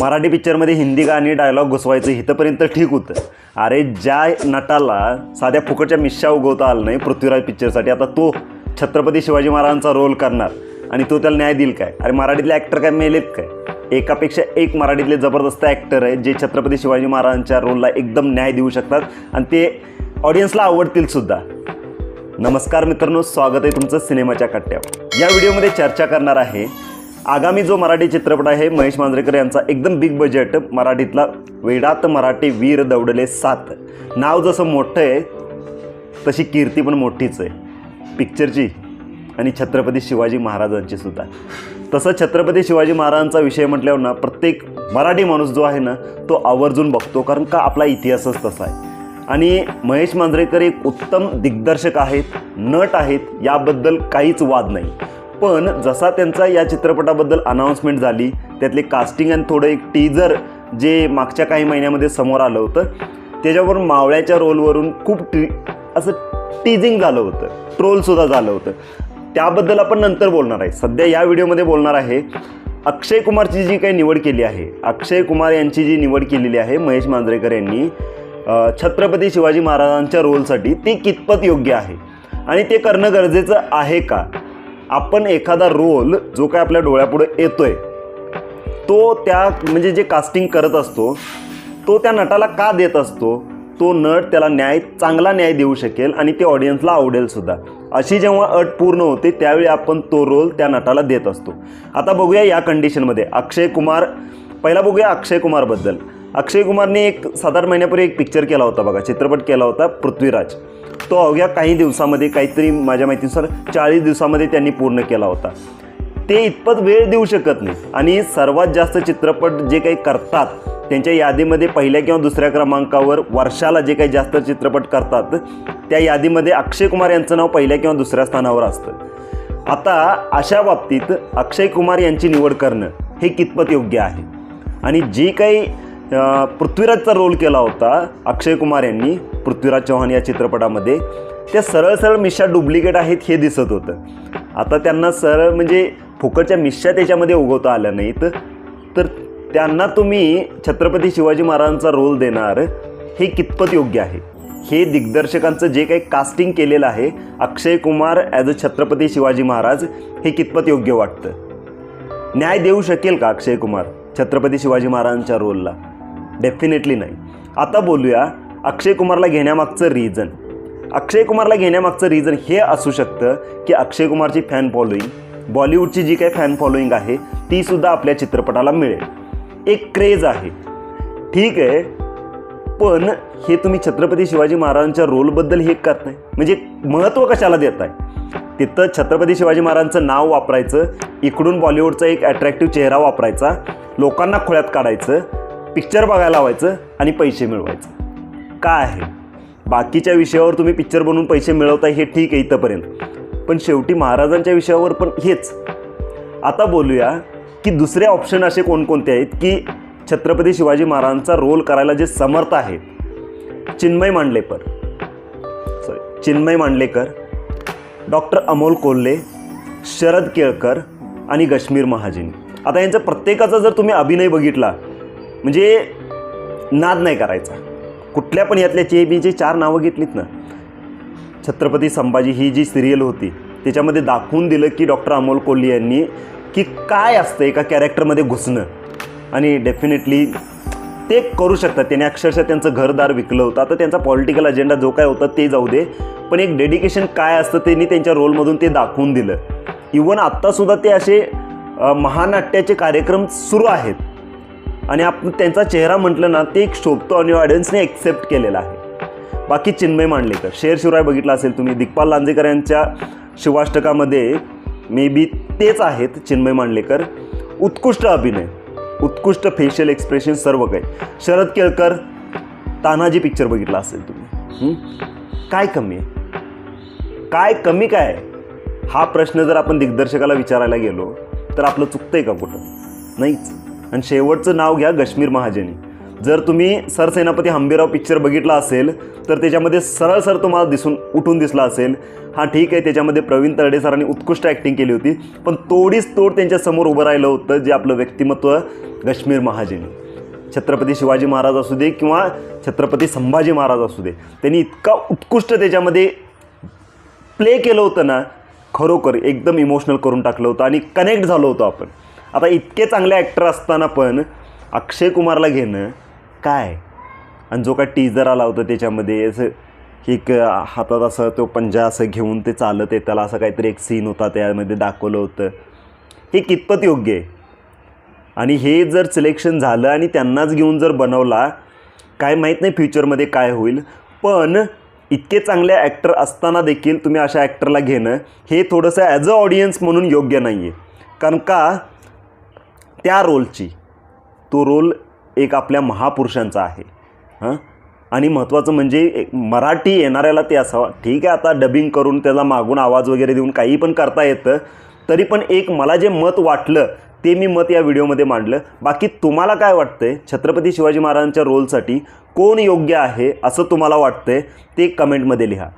मराठी पिक्चरमध्ये हिंदी गाणी डायलॉग घुसवायचं इथंपर्यंत ठीक होतं. अरे ज्या नटाला साध्या फुकटच्या मिश्या उगवता आलं नाही पृथ्वीराज पिक्चरसाठी आता तो छत्रपती शिवाजी महाराजांचा रोल करणार आणि तो त्याला न्याय देईल काय? अरे मराठीतले ॲक्टर काय मेलेत काय? एकापेक्षा एक मराठीतले जबरदस्त ॲक्टर आहे जे छत्रपती शिवाजी महाराजांच्या रोलला एकदम न्याय देऊ शकतात आणि ते ऑडियन्सला आवडतील सुद्धा. नमस्कार मित्रांनो स्वागत आहे तुमचं सिनेमाच्या कट्ट्यावर. या व्हिडिओमध्ये चर्चा करणार आहे आगामी जो मराठी चित्रपट आहे महेश मांजरेकर यांचा एकदम बिग बजेट मराठीतला वेडात मराठी वीर दौडले सात. नाव जसं मोठं आहे तशी कीर्ती पण मोठीच आहे. पिक्चरची आणि छत्रपती शिवाजी महाराजांची सुद्धा. तसं छत्रपती शिवाजी महाराजांचा विषय म्हटल्यावर ना प्रत्येक मराठी माणूस जो आहे ना तो आवर्जून बघतो कारण का आपला इतिहासच तसा आहे. आणि महेश मांजरेकर एक उत्तम दिग्दर्शक आहेत नट आहेत याबद्दल काहीच वाद नाही. पण जसा त्यांचा या चित्रपटाबद्दल अनाऊन्समेंट झाली त्यातले कास्टिंग आणि थोडं एक टीजर जे मागच्या काही महिन्यामध्ये समोर आलं होतं त्याच्यावर मावळ्याच्या रोलवरून खूप टी असं टीजिंग झालं होतं. ट्रोलसुद्धा झालं होतं. त्याबद्दल आपण नंतर बोलणार आहे. सध्या या व्हिडिओमध्ये बोलणार आहे अक्षय कुमारची जी काही निवड केली आहे अक्षय कुमार यांची जी निवड केलेली आहे महेश मांजरेकर यांनी छत्रपती शिवाजी महाराजांच्या रोलसाठी ती कितपत योग्य आहे? आणि ते करणं गरजेचं आहे का? आपण एखादा रोल जो काय आपल्या डोळ्यापुढे येतोय तो त्या म्हणजे जे कास्टिंग करत असतो तो त्या नटाला का देत असतो? तो नट त्याला न्याय चांगला न्याय देऊ शकेल आणि ते ऑडियन्सला आवडेल सुद्धा. अशी जेव्हा अट पूर्ण होते त्यावेळी आपण तो रोल त्या नटाला देत असतो. आता बघूया या कंडिशनमध्ये अक्षय कुमार पहिला बघूया अक्षय कुमारबद्दल अक्षय कुमारने एक सात आठ महिन्यापूर्वी एक पिक्चर केला होता बघा. चित्रपट केला होता पृथ्वीराज. तो अवघ्या काही दिवसामध्ये काहीतरी माझ्या माहितीनुसार चाळीस दिवसामध्ये त्यांनी पूर्ण केला होता. ते इतपत वेळ देऊ शकत नाही. आणि सर्वात जास्त चित्रपट जे काही करतात त्यांच्या यादीमध्ये पहिल्या किंवा दुसऱ्या क्रमांकावर वर्षाला जे काही जास्त चित्रपट करतात त्या यादीमध्ये अक्षय कुमार यांचं नाव पहिल्या किंवा दुसऱ्या स्थानावर असतं. आता अशा बाबतीत अक्षय कुमार यांची निवड करणं हे कितपत योग्य आहे? आणि जी काही पृथ्वीराजचा रोल केला होता अक्षय कुमार यांनी पृथ्वीराज चव्हाण या चित्रपटामध्ये त्या सरळ सरळ मिश्या डुप्लिकेट आहेत हे दिसत होतं. आता त्यांना सरळ म्हणजे फुकटच्या मिश्या त्याच्यामध्ये उगवता आल्या नाहीत. तर त्यांना तुम्ही छत्रपती शिवाजी महाराजांचा रोल देणार हे कितपत योग्य आहे? हे दिग्दर्शकांचं जे काही कास्टिंग केलेलं आहे अक्षय कुमार ॲज अ छत्रपती शिवाजी महाराज हे कितपत योग्य वाटतं? न्याय देऊ शकेल का अक्षय कुमार छत्रपती शिवाजी महाराजांच्या रोलला डेफिनेटली नाही. आता बोलूया अक्षय कुमारला घेण्यामागचं रिझन अक्षय कुमारला घेण्यामागचं रिझन हे असू शकतं की अक्षय कुमारची फॅन फॉलोईंग बॉलिवूडची जी काही फॅन फॉलोईंग आहे ती सुद्धा आपल्या चित्रपटाला मिळेल. एक क्रेज आहे. ठीक आहे पण हे तुम्ही छत्रपती शिवाजी महाराजांच्या रोलबद्दल हे करताय म्हणजे महत्त्व कशाला देत आहे तिथं छत्रपती शिवाजी महाराजांचं नाव वापरायचं इकडून बॉलिवूडचा एक अट्रॅक्टिव्ह चेहरा वापरायचा लोकांना खोळ्यात काढायचं पिक्चर बघायला लावायचं आणि पैसे मिळवायचं. काय आहे. बाकीच्या विषयावर तुम्ही पिक्चर बनवून पैसे मिळवताय हे ठीक आहे इथंपर्यंत. पण शेवटी महाराजांच्या विषयावर पण हेच. आता बोलूया की दुसरे ऑप्शन असे कोणकोणते आहेत की छत्रपती शिवाजी महाराजांचा रोल करायला जे समर्थ आहेत चिन्मय मांडलेकर. सॉरी चिन्मय मांडलेकर डॉक्टर अमोल कोल्हे शरद केळकर आणि गश्मीर महाजन. आता यांचा प्रत्येकाचा जर तुम्ही अभिनय बघितला म्हणजे नाद नाही करायचा. कुठल्या पण यातल्या चेबीचे चार नावं घेतलीत ना छत्रपती संभाजी ही जी सिरियल होती त्याच्यामध्ये दाखवून दिलं की डॉक्टर अमोल कोल्हे यांनी की काय असतं एका कॅरेक्टरमध्ये घुसणं. आणि डेफिनेटली ते करू शकतात. त्याने अक्षरशः त्यांचं घरदार विकलं होतं. आता त्यांचा पॉलिटिकल अजेंडा जो काय होता ते जाऊ दे. पण एक डेडिकेशन काय असतं त्यांनी त्यांच्या रोलमधून ते दाखवून दिलं. इवन आत्तासुद्धा ते असे महानाट्याचे कार्यक्रम सुरू आहेत. आणि आपण त्यांचा चेहरा म्हटलं ना ते एक शोभतो आणि ऑडियन्सने एक्सेप्ट केलेला आहे. बाकी चिन्मय मांडलेकर शेर शिवराय बघितला असेल तुम्ही दिग्पाल लांजेकर यांच्या शिवाष्टकामध्ये मे बी तेच आहेत चिन्मय मांडलेकर. उत्कृष्ट अभिनय उत्कृष्ट फेशियल एक्सप्रेशन सर्व काही. शरद केळकर तानाजी पिक्चर बघितला असेल तुम्ही. काय कमी आहे? काय कमी काय हा प्रश्न जर आपण दिग्दर्शकाला विचारायला गेलो तर आपलं चुकतंय का कुठं? नाहीच. आणि शेवटचं नाव घ्या गश्मीर महाजनी. जर तुम्ही सरसेनापती हंबीराव पिक्चर बघितला असेल तर त्याच्यामध्ये सरळ सर तुम्हाला दिसून उठून दिसला असेल. हा ठीक आहे त्याच्यामध्ये प्रवीण तरडे सरांनी उत्कृष्ट ॲक्टिंग केली होती पण तोडीच तोड त्यांच्यासमोर उभं राहिलं होतं जे आपलं व्यक्तिमत्व गश्मीर महाजनी. छत्रपती शिवाजी महाराज असू दे किंवा छत्रपती संभाजी महाराज असू दे त्यांनी इतका उत्कृष्ट त्याच्यामध्ये प्ले केलं होतं ना खरोखर एकदम इमोशनल करून टाकलं होतं आणि कनेक्ट झालो होतो आपण. आता इतके चांगले ॲक्टर असताना पण अक्षय कुमारला घेणं काय? आणि जो काय टीजर आला होता त्याच्यामध्ये असं एक हातात असं तो पंजा असं घेऊन ते चालत आहे त्याला असं काहीतरी एक सीन होता त्यामध्ये दाखवलं होतं. हे कितपत योग्य आहे? आणि हे जर सिलेक्शन झालं आणि त्यांनाच घेऊन जर बनवला काय माहीत नाही फ्युचरमध्ये काय होईल. पण इतके चांगले ॲक्टर असताना देखील तुम्ही अशा ॲक्टरला घेणं हे थोडंसं ॲज अ ऑडियन्स म्हणून योग्य नाही आहे कारण का? त्या रोलची तो रोल एक आपल्या महापुरुषांचा आहे. हां? आणि महत्त्वाचं म्हणजे एक मराठी येणाऱ्याला ते असावं ठीक आहे आता डबिंग करून त्याला मागून आवाज वगैरे देऊन काही पण करता येतं तरी पण एक मला जे मत वाटलं ते मी मत या व्हिडिओमध्ये मांडलं. बाकी तुम्हाला काय वाटतंय? छत्रपती शिवाजी महाराजांच्या रोलसाठी कोण योग्य आहे असं तुम्हाला वाटतंय? ते कमेंटमध्ये लिहा.